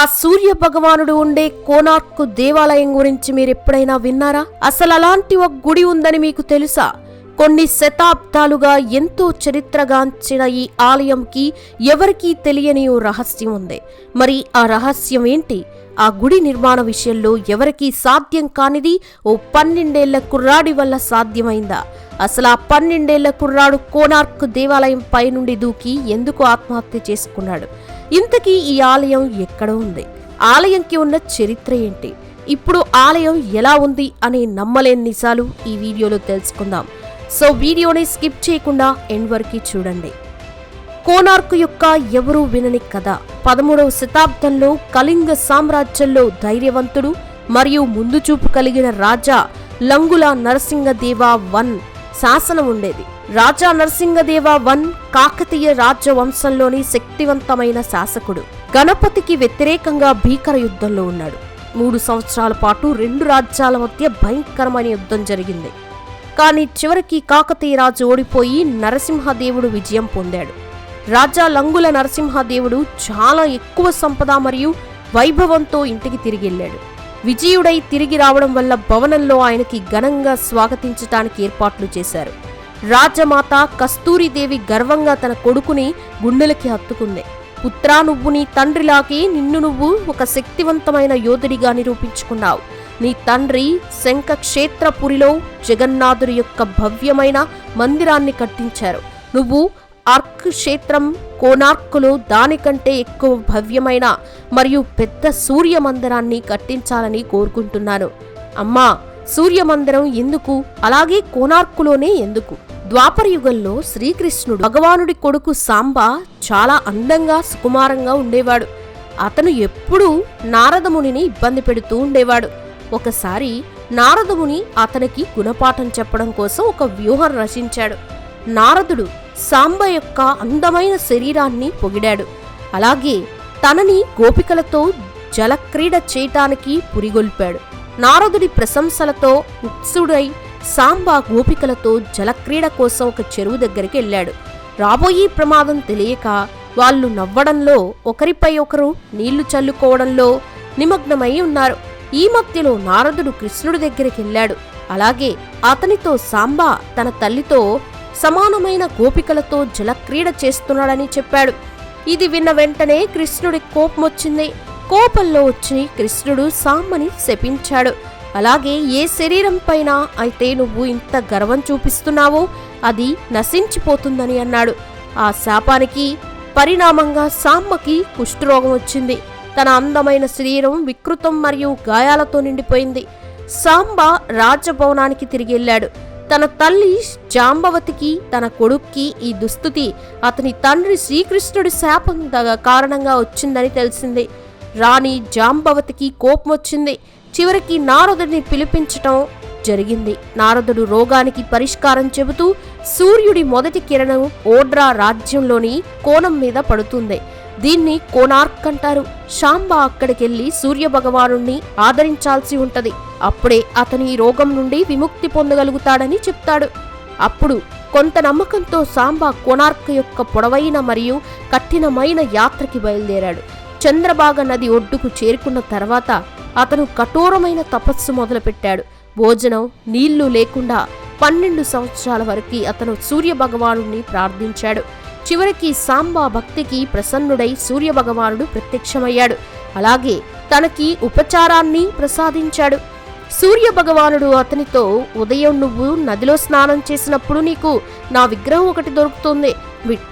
ఆ సూర్య భగవానుడు ఉండే కోనార్కు దేవాలయం గురించి మీరు ఎప్పుడైనా విన్నారా? అసలు అలాంటి ఒక గుడి ఉందని మీకు తెలుసా? కొన్ని శతాబ్దాలుగా ఎంతో చరిత్రగాంచిన ఈ ఆలయంకి ఎవరికీ తెలియని ఓ రహస్యం ఉంది. మరి ఆ రహస్యం ఏంటి? ఆ గుడి నిర్మాణ విషయంలో ఎవరికీ సాధ్యం కానిది ఓ పన్నెండేళ్ళ కుర్రాడి వల్ల సాధ్యమైందా? అసలు ఆ పన్నెండేళ్ళ కుర్రాడు కోనార్క్ దేవాలయం పై నుండి దూకి ఎందుకు ఆత్మహత్య చేసుకున్నాడు? ఇంతకీ ఈ ఆలయం ఎక్కడ ఉంది? ఆలయంకి ఉన్న చరిత్ర ఏంటి? ఇప్పుడు ఆలయం ఎలా ఉంది అనే నమ్మలేని నిజాలు ఈ వీడియోలో తెలుసుకుందాం. సో వీడియోని స్కిప్ చేయకుండా ఎండ్ వరకు చూడండి. కోనార్క్ యొక్క ఎవరూ వినని కథ. పదమూడవ శతాబ్దంలో కళింగ సామ్రాజ్యంలో ధైర్యవంతుడు మరియు ముందు చూపు కలిగిన రాజా లంగుల నరసింహదేవ వన్ శాసనం ఉండేది. రాజా నరసింహదేవ వన్ కాకతీయ రాజవంశంలోని శక్తివంతమైన శాసకుడు. గణపతికి వ్యతిరేకంగా భీకర యుద్ధంలో ఉన్నాడు. మూడు సంవత్సరాల పాటు రెండు రాజ్యాల మధ్య భయంకరమైన యుద్ధం జరిగింది. కానీ చివరికి కాకతీయ రాజు ఓడిపోయి నరసింహదేవుడు విజయం పొందాడు. రాజా లంగుల నరసింహదేవుడు చాలా ఎక్కువ సంపద మరియు వైభవంతో ఇంటికి తిరిగి వెళ్ళాడు. విజయుడై తిరిగి రావడం వల్ల భవనంలో ఆయనకి ఘనంగా స్వాగతించటానికి ఏర్పాట్లు చేశారు. రాజమాత కస్తూరిదేవి గర్వంగా తన కొడుకుని గుండెలకి హత్తుకుంది. పుత్రా నువ్వు నీ తండ్రిలాగే నిన్ను నువ్వు ఒక శక్తివంతమైన యోధుడిగా నిరూపించుకున్నావు. నీ తండ్రి శంఖక్షేత్రపురిలో జగన్నాథుడి యొక్క భవ్యమైన మందిరాన్ని కట్టించారు. నువ్వు ఆర్క్ క్షేత్రం కోనార్కులో దానికంటే ఎక్కువ భవ్యమైన మరియు పెద్ద సూర్య మందిరాన్ని కట్టించాలని కోరుకుంటున్నాను. అమ్మా సూర్య మందిరం ఎందుకు? అలాగే కోనార్కులోనే ఎందుకు? ద్వాపర యుగంలో శ్రీకృష్ణుడు భగవానుడి కొడుకు సాంబ చాలా అందంగా సుకుమారంగా ఉండేవాడు. అతను ఎప్పుడూ నారదమునిని ఇబ్బంది పెడుతూ ఉండేవాడు. ఒకసారి నారదముని అతనికి గుణపాఠం చెప్పడం కోసం ఒక వ్యూహం రచించాడు. నారదుడు సాంబ యొక్క అందమైన శరీరాన్ని పొగిడాడు. అలాగే తనని గోపికలతో జలక్రీడ చేయటానికి పురిగొల్పాడు. నారదుడి ప్రశంసలతో ఉత్సుడై సాంబ గోపికలతో జలక్రీడ కోసం ఒక చెరువు దగ్గరికి వెళ్ళాడు. రాబోయే ప్రమాదం తెలియక వాళ్ళు నవ్వడంలో ఒకరిపై ఒకరు నీళ్ళు చల్లుకోవడంలో నిమగ్నమై ఉన్నారు. ఈ మధ్యలో నారదుడు కృష్ణుడి దగ్గరికి వెళ్ళాడు. అలాగే అతనితో సాంబ తన తల్లితో సమానమైన గోపికలతో జలక్రీడ చేస్తున్నాడని చెప్పాడు. ఇది విన్న వెంటనే కృష్ణుడి కోపం వచ్చింది కోపంలో వచ్చి కృష్ణుడు సాంబని శపించాడు. అలాగే ఏ శరీరం పైన అయితే నువ్వు ఇంత గర్వం చూపిస్తున్నావో అది నశించిపోతుందని అన్నాడు. ఆ శాపానికి పరిణామంగా సాంబకి కుష్ఠరోగం వచ్చింది. తన అందమైన శరీరం వికృతం మరియు గాయాలతో నిండిపోయింది. సాంబ రాజభవనానికి తిరిగి వెళ్ళాడు. తన తల్లి జాంబవతికి తన కొడుక్కి ఈ దుస్థితి అతని తండ్రి శ్రీకృష్ణుడి శాపం కారణంగా వచ్చిందని తెలిసింది. రాణి జాంబవతికి కోపం వచ్చింది. చివరికి నారదుడిని పిలిపించటం జరిగింది. నారదుడు రోగానికి పరిష్కారం చెబుతూ సూర్యుడి మొదటి కిరణం ఓడ్రా రాజ్యంలోని కోణం మీద పడుతుంది. దీన్ని కోనార్క్ అంటారు. శాంబ అక్కడికెళ్ళి సూర్య ఆదరించాల్సి ఉంటది. అప్పుడే అతని ఈ రోగం నుండి విముక్తి పొందగలుగుతాడని చెప్తాడు. అప్పుడు కొంత నమ్మకంతో సాంబా కోనార్క్ యొక్క పొడవైన మరియు కఠినమైన యాత్రకి బయలుదేరాడు. చంద్రబాగ నది ఒడ్డుకు చేరుకున్న తర్వాత అతను కఠోరమైన తపస్సు మొదలుపెట్టాడు. భోజనం నీళ్ళు లేకుండా పన్నెండు సంవత్సరాల వరకు అతను సూర్యభగవానుడిని ప్రార్థించాడు. చివరికి సాంబా భక్తికి ప్రసన్నుడై సూర్య భగవానుడు ప్రత్యక్షమయ్యాడు. అలాగే తనకి ఉపచారాన్ని ప్రసాదించాడు. సూర్య భగవానుడు అతనితో ఉదయం నువ్వు నదిలో స్నానం చేసినప్పుడు నీకు నా విగ్రహం ఒకటి దొరుకుతుంది.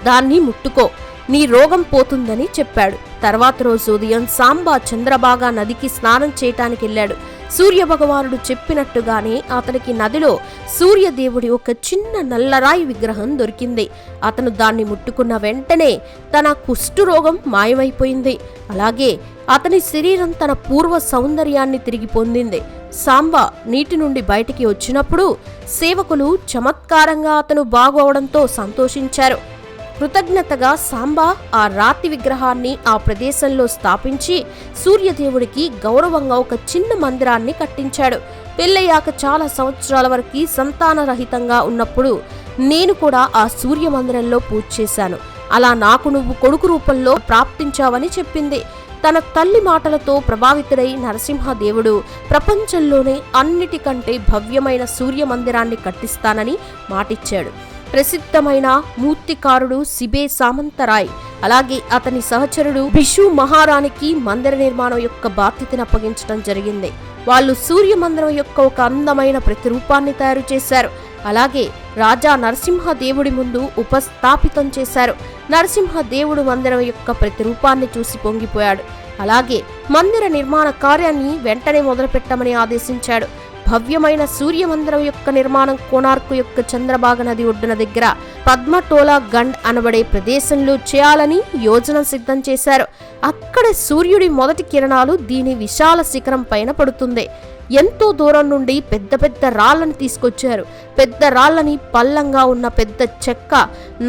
దాన్ని ముట్టుకో. నీ రోగం పోతుందని చెప్పాడు. తర్వాత రోజు ఉదయం సాంబా చంద్రబాగా నదికి స్నానం చేయటానికి వెళ్ళాడు. సూర్య భగవానుడు చెప్పినట్టుగానే అతనికి నదిలో సూర్యదేవుడి ఒక చిన్న నల్లరాయి విగ్రహం దొరికింది. అతను దాన్ని ముట్టుకున్న వెంటనే తన కుష్ఠురోగం మాయమైపోయింది. అలాగే అతని శరీరం తన పూర్వ సౌందర్యాన్ని తిరిగి పొందింది. సాంబ నీటి నుండి బయటికి వచ్చినప్పుడు సేవకులు చమత్కారంగా అతను బాగోవడంతో సంతోషించారు. కృతజ్ఞతగా సాంబా ఆ రాతి విగ్రహాన్ని ఆ ప్రదేశంలో స్థాపించి సూర్యదేవుడికి గౌరవంగా ఒక చిన్న మందిరాన్ని కట్టించాడు. పెళ్ళయ్యాక చాలా సంవత్సరాల వరకు సంతానరహితంగా ఉన్నప్పుడు నేను కూడా ఆ సూర్య మందిరంలో పూజ చేశాను. అలా నాకు నువ్వు కొడుకు రూపంలో ప్రాప్తించావని చెప్పింది. తన తల్లి మాటలతో ప్రభావితుడై నరసింహదేవుడు ప్రపంచంలోనే అన్నిటికంటే భవ్యమైన సూర్య మందిరాన్ని కట్టిస్తానని మాటిచ్చాడు. ప్రసిద్ధమైన మూర్తికారుడు సిబే సామంతరాయ్. అలాగే అతని సహచరుడు బిషు మహారానికి మందిర నిర్మాణం యొక్క బాధ్యతను అప్పగించడం జరిగింది. వాళ్ళు సూర్య మందిరం యొక్క ఒక అందమైన ప్రతిరూపాన్ని తయారు చేశారు. అలాగే రాజా నరసింహ దేవుడి ముందు ఉపస్థాపితం చేశారు. నరసింహ దేవుడు మందిరం యొక్క ప్రతిరూపాన్ని చూసి పొంగిపోయాడు. అలాగే మందిర నిర్మాణ కార్యాన్ని వెంటనే మొదలుపెట్టమని ఆదేశించాడు. భవ్యమైన సూర్యమందిరం యొక్క నిర్మాణం కోణార్కు యొక్క చంద్రబాగ నది ఒడ్డున దగ్గర పద్మటోలా గండ్ అనబడే ప్రదేశంలో చేయాలని యోజన సిద్ధం చేశారు. అక్కడ సూర్యుడి మొదటి కిరణాలు దీని విశాల శిఖరం పైన పడుతుంది. ఎంతో దూరం నుండి పెద్ద పెద్ద రాళ్ళని తీసుకొచ్చారు. పెద్ద రాళ్ళని పల్లంగా ఉన్న పెద్ద చెక్క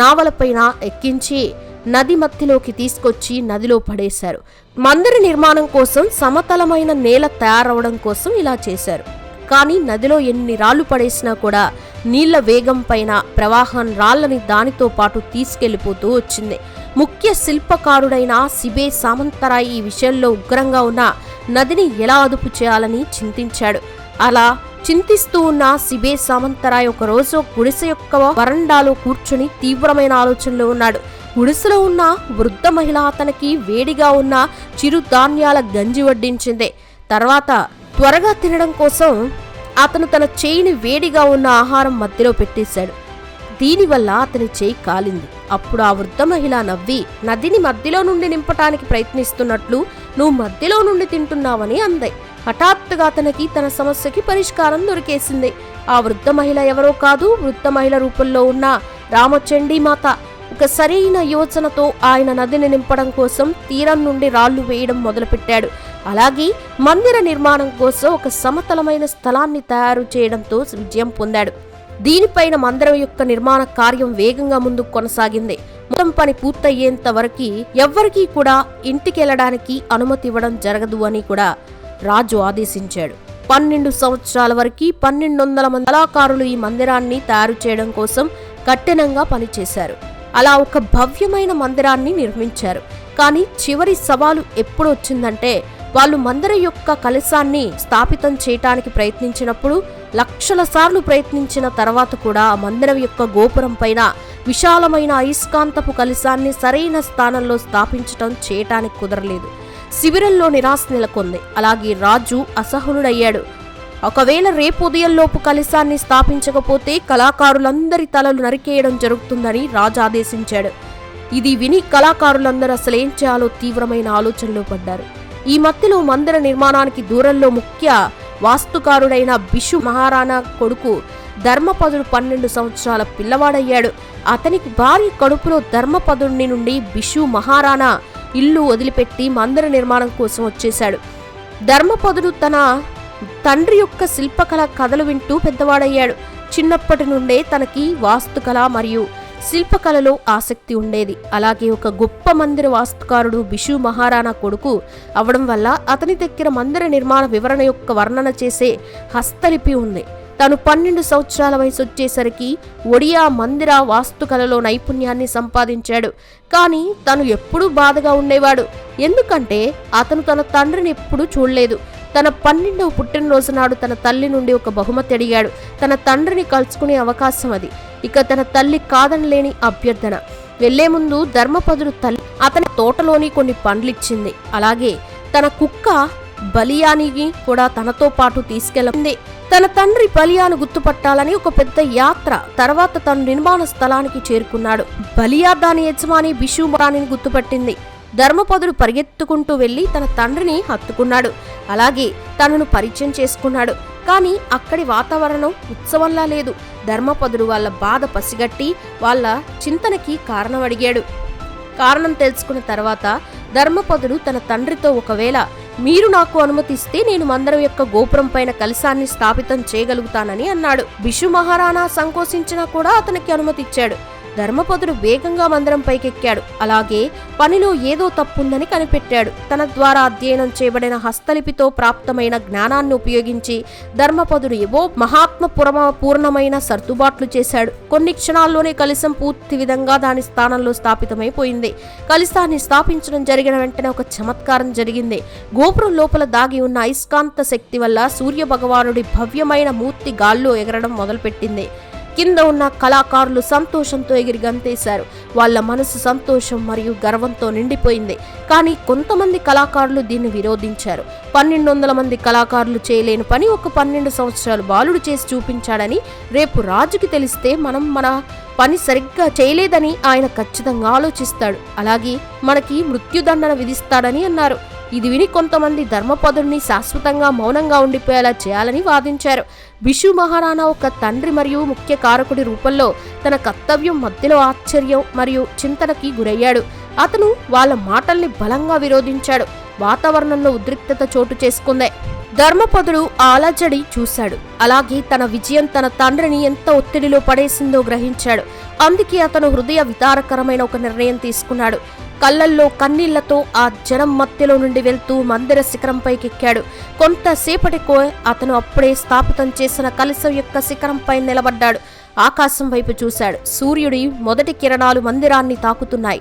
నావలపైన ఎక్కించి నది మధ్యలోకి తీసుకొచ్చి నదిలో పడేశారు. మందిర నిర్మాణం కోసం సమతలమైన నేల తయారవడం కోసం ఇలా చేశారు. కానీ నదిలో ఎన్ని రాళ్ళు పడేసినా కూడా నీళ్ళ వేగం పైన ప్రవాహం రాళ్ళని దానితో పాటు తీసుకెళ్ళిపోతూ వచ్చింది. ముఖ్య శిల్పకారుడైన సిబే సామంతరాయ్ ఈ విషయంలో ఉగ్రంగా ఉన్న నదిని ఎలా అదుపు చేయాలని చింతించాడు. అలా చింతిస్తూ ఉన్న సిబే సామంతరాయ్ ఒక రోజు గుడిసె యొక్క వరండాలో కూర్చుని తీవ్రమైన ఆలోచనలో ఉన్నాడు. గుడిసెలో ఉన్న వృద్ధ మహిళ అతనికి వేడిగా ఉన్న చిరుధాన్యాల గంజి వడ్డించింది. తర్వాత త్వరగా తినడం కోసం అతను తన చేయిని వేడిగా ఉన్న ఆహారం మధ్యలో పెట్టేశాడు. దీనివల్ల అతని చేయి కాలింది. అప్పుడు ఆ వృద్ధ మహిళ నవ్వి నదిని మధ్యలో నుండి నింపటానికి ప్రయత్నిస్తున్నట్లు నువ్వు మధ్యలో నుండి తింటున్నావని అంది. హఠాత్తుగా అతనికి తన సమస్యకి పరిష్కారం దొరికేసింది. ఆ వృద్ధ మహిళ ఎవరో కాదు వృద్ధ మహిళ రూపంలో ఉన్న రామచండీ మాత ఒక సరైన యోచనతో ఆయన నదిని నింపడం కోసం తీరం నుండి రాళ్ళు వేయడం మొదలుపెట్టాడు. అలాగే మందిర నిర్మాణం కోసం ఒక సమతలమైన స్థలాన్ని తయారు చేయడంతో విజయం పొందాడు. దీనిపైన మందిరం యొక్క నిర్మాణ కార్యం వేగంగా ముందుకు కొనసాగింది. మొత్తం పని పూర్తయ్యేంత వరకు ఎవ్వరికీ కూడా ఇంటికెళ్ళడానికి అనుమతి ఇవ్వడం జరగదు అని కూడా రాజు ఆదేశించాడు. పన్నెండు సంవత్సరాల వరకు పన్నెండు వందల మంది కళాకారులు ఈ మందిరాన్ని తయారు చేయడం కోసం కఠినంగా పనిచేశారు. అలా ఒక భవ్యమైన మందిరాన్ని నిర్మించారు. కానీ చివరి సవాలు ఎప్పుడు వచ్చిందంటే వాళ్ళు మందిరం యొక్క కలశాన్ని స్థాపితం చేయటానికి ప్రయత్నించినప్పుడు లక్షల సార్లు ప్రయత్నించిన తర్వాత కూడా ఆ మందిరం యొక్క గోపురం పైన విశాలమైన అయస్కాంతపు కలశాన్ని సరైన స్థానంలో స్థాపించటం చేయటానికి కుదరలేదు. శిబిరంలో నిరాశ నెలకొంది. అలాగే రాజు అసహనుడయ్యాడు. ఒకవేళ రేపు ఉదయంలోపు కలశాన్ని స్థాపించకపోతే కళాకారులందరి తలలు నరికేయడం జరుగుతుందని రాజు ఆదేశించాడు. ఇది విని కళాకారులందరూ అసలేం చేయాలో తీవ్రమైన ఆలోచనలో పడ్డారు. ఈ మధ్యలో మందిర నిర్మాణానికి దూరంలో ముఖ్య వాస్తుకారుడైన బిషు మహారాణా కొడుకు ధర్మపదుడు పన్నెండు సంవత్సరాల పిల్లవాడయ్యాడు. అతనికి భార్య కడుపులో ధర్మపదుడిని నుండి బిషు మహారాణా ఇల్లు వదిలిపెట్టి మందిర నిర్మాణం కోసం వచ్చేశాడు. ధర్మపదుడు తన తండ్రి యొక్క శిల్పకళ కథలు వింటూ పెద్దవాడయ్యాడు. చిన్నప్పటి నుండే తనకి వాస్తుకళ మరియు శిల్పకళలో ఆసక్తి ఉండేది. అలాగే ఒక గొప్ప మందిర వాస్తుకారుడు బిషు మహారాణా కొడుకు అవడం వల్ల అతని దగ్గర మందిర నిర్మాణ వివరణ యొక్క వర్ణన చేసే హస్తలిపి ఉంది. తను పన్నెండు సంవత్సరాల వయసు వచ్చేసరికి ఒడియా మందిర వాస్తుకళలో నైపుణ్యాన్ని సంపాదించాడు. కానీ తను ఎప్పుడూ బాధగా ఉండేవాడు. ఎందుకంటే అతను తన తండ్రిని ఎప్పుడూ చూడలేదు. తన పన్నెండవ పుట్టినరోజు నాడు తన తల్లి నుండి ఒక బహుమతి అడిగాడు. తన తండ్రిని కలుసుకునే అవకాశం అది. ఇక తన తల్లి కాదనలేని అభ్యర్థన. వెళ్ళే ముందు ధర్మపదుడు తల్లి అతని తోటలోని కొన్ని పండ్లిచ్చింది. అలాగే తన కుక్క బలియానికి కూడా తనతో పాటు తీసుకెళ్ళింది. తన తండ్రి బలియాను గుర్తుపట్టాలని ఒక పెద్ద యాత్ర తర్వాత తను నిర్మాణ స్థలానికి చేరుకున్నాడు. బలియా దాని యజమాని బిషుమరాణిని గుర్తుపట్టింది. ధర్మపదుడు పరిగెత్తుకుంటూ వెళ్ళి తన తండ్రిని హత్తుకున్నాడు. అలాగే తనను పరిచయం చేసుకున్నాడు. కానీ అక్కడి వాతావరణం ఉత్సవంలా లేదు. ధర్మపదుడు వాళ్ళ బాధ పసిగట్టి వాళ్ళ చింతనకి కారణం అడిగాడు. కారణం తెలుసుకున్న తర్వాత ధర్మపదుడు తన తండ్రితో ఒకవేళ మీరు నాకు అనుమతిస్తే నేను మందిరం యొక్క గోపురం పైన కలశాన్ని స్థాపితం చేయగలుగుతానని అన్నాడు. బిషు మహారాణా సంకోచించినా కూడా అతనికి అనుమతిచ్చాడు. ధర్మపదుడు వేగంగా మందిరం పైకెక్కాడు. అలాగే పనిలో ఏదో తప్పుందని కనిపెట్టాడు. తన ద్వారా అధ్యయనం చేయబడిన హస్తలిపితో ప్రాప్తమైన జ్ఞానాన్ని ఉపయోగించి ధర్మపదుడు ఏవో మహాత్మ పురమ పూర్ణమైన సర్దుబాట్లు చేశాడు. కొన్ని క్షణాల్లోనే కలశం పూర్తి విధంగా దాని స్థానంలో స్థాపితమైపోయింది. కలశాన్ని స్థాపించడం జరిగిన వెంటనే ఒక చమత్కారం జరిగింది. గోపురం లోపల దాగి ఉన్న అయస్కాంత శక్తి వల్ల సూర్య భగవానుడి భవ్యమైన మూర్తి గాల్లో ఎగరడం మొదలుపెట్టింది. కింద ఉన్న కళాకారులు సంతోషంతో ఎగిరి గంతేశారు. వాళ్ళ మనసు సంతోషం మరియు గర్వంతో నిండిపోయింది. కానీ కొంతమంది కళాకారులు దీన్ని విరోధించారు. పన్నెండు వందల మంది కళాకారులు చేయలేని పని ఒక పన్నెండు సంవత్సరాలు బాలుడు చేసి చూపించాడని రేపు రాజుకి తెలిస్తే మనం మన పని సరిగ్గా చేయలేదని ఆయన ఖచ్చితంగా ఆలోచిస్తాడు. అలాగే మనకి మృత్యుదండన విధిస్తాడని అన్నారు. ఇది విని కొంతమంది ధర్మపదుడిని శాశ్వతంగా మౌనంగా ఉండిపోయేలా చేయాలని వాదించారు. బిషు మహారాణా ఒక తండ్రి మరియు ముఖ్య కారకుడి రూపంలో తన కర్తవ్యం మధ్యలో ఆశ్చర్యం మరియు చింతనకి గురయ్యాడు. అతను వాళ్ళ మాటల్ని బలంగా విరోధించాడు. వాతావరణంలో ఉద్రిక్తత చోటు చేసుకుంది. ధర్మపదుడు ఆలజడి అలజడి చూశాడు. అలాగే తన విజయం తన తండ్రిని ఎంత ఒత్తిడిలో పడేసిందో గ్రహించాడు. అందుకే అతను హృదయ వితారకరమైన ఒక నిర్ణయం తీసుకున్నాడు. కళ్ళల్లో కన్నీళ్ళతో ఆ జనం మధ్యలో నుండి వెళ్తూ మందిర శిఖరంపైకెక్కాడు కొంతసేపటికో అతను అప్పుడే స్థాపితం చేసిన కలశం యొక్క శిఖరంపై నిలబడ్డాడు. ఆకాశం వైపు చూశాడు. సూర్యుడి మొదటి కిరణాలు మందిరాన్ని తాకుతున్నాయి.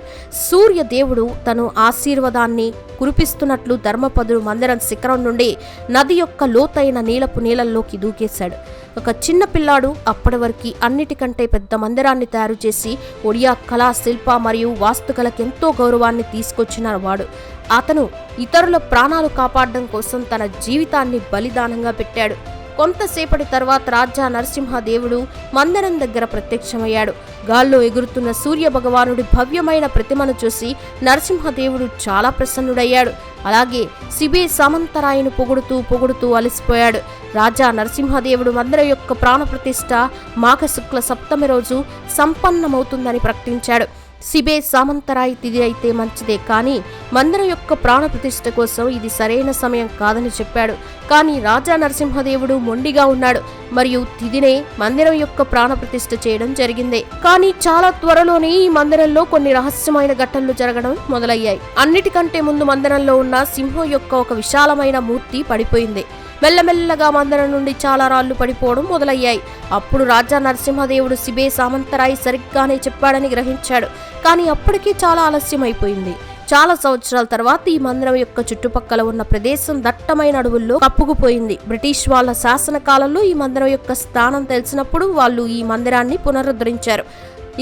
సూర్య దేవుడు తను ఆశీర్వాదాన్ని కురిపిస్తున్నట్లు ధర్మపదుడు మందిరం శిఖరం నుండి నది యొక్క లోతైన నీలపు నీళ్ళల్లోకి దూకేశాడు. ఒక చిన్న పిల్లాడు అప్పటి వరకు అన్నిటికంటే పెద్ద మందిరాన్ని తయారు చేసి ఒడియా కళా శిల్ప మరియు వాస్తుకలకు ఎంతో గౌరవాన్ని తీసుకొచ్చిన వాడు. అతను ఇతరుల ప్రాణాలు కాపాడడం కోసం తన జీవితాన్ని బలిదానంగా పెట్టాడు. కొంతసేపటి తర్వాత రాజా నరసింహదేవుడు మందరం దగ్గర ప్రత్యక్షమయ్యాడు. గాల్లో ఎగురుతున్న సూర్య భగవానుడి భవ్యమైన ప్రతిమను చూసి నరసింహదేవుడు చాలా ప్రసన్నుడయ్యాడు. అలాగే శిబే సామంతరాయను పొగుడుతూ పొగుడుతూ అలసిపోయాడు. రాజా నరసింహదేవుడు మందిర యొక్క ప్రాణప్రతిష్ఠ మాఘ శుక్ల సప్తమి రోజు సంపన్నమవుతుందని ప్రకటించాడు. సిబే సామంతరాయి తిథి అయితే మంచిదే కానీ మందిరం యొక్క ప్రాణ ప్రతిష్ఠ కోసం ఇది సరైన సమయం కాదని చెప్పాడు. కానీ రాజా నరసింహదేవుడు మొండిగా ఉన్నాడు. మరియు తిథినే మందిరం యొక్క ప్రాణ ప్రతిష్ఠ చేయడం జరిగింది. కానీ చాలా త్వరలోనే ఈ మందిరంలో కొన్ని రహస్యమైన ఘటనలు జరగడం మొదలయ్యాయి. అన్నిటికంటే ముందు మందిరంలో ఉన్న సింహం యొక్క ఒక విశాలమైన మూర్తి పడిపోయింది. మెల్లమెల్లగా మందిరం నుండి చాలా రాళ్ళు పడిపోవడం మొదలయ్యాయి. అప్పుడు రాజా నరసింహదేవుడు సిబే సామంతరాయి సరిగ్గానే చెప్పాడని గ్రహించాడు. కానీ అప్పటికే చాలా ఆలస్యం అయిపోయింది. చాలా సంవత్సరాల తర్వాత ఈ మందిరం యొక్క చుట్టుపక్కల ఉన్న ప్రదేశం దట్టమైన అడవుల్లో కప్పుకుపోయింది. బ్రిటిష్ వాళ్ళ శాసన కాలంలో ఈ మందిరం యొక్క స్థానం తెలిసినప్పుడు వాళ్ళు ఈ మందిరాన్ని పునరుద్ధరించారు.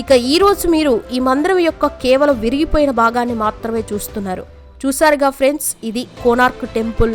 ఇక ఈ రోజు మీరు ఈ మందిరం యొక్క కేవలం విరిగిపోయిన భాగాన్ని మాత్రమే చూస్తున్నారు. చూసారుగా ఫ్రెండ్స్ ఇది కోనార్క్ టెంపుల్.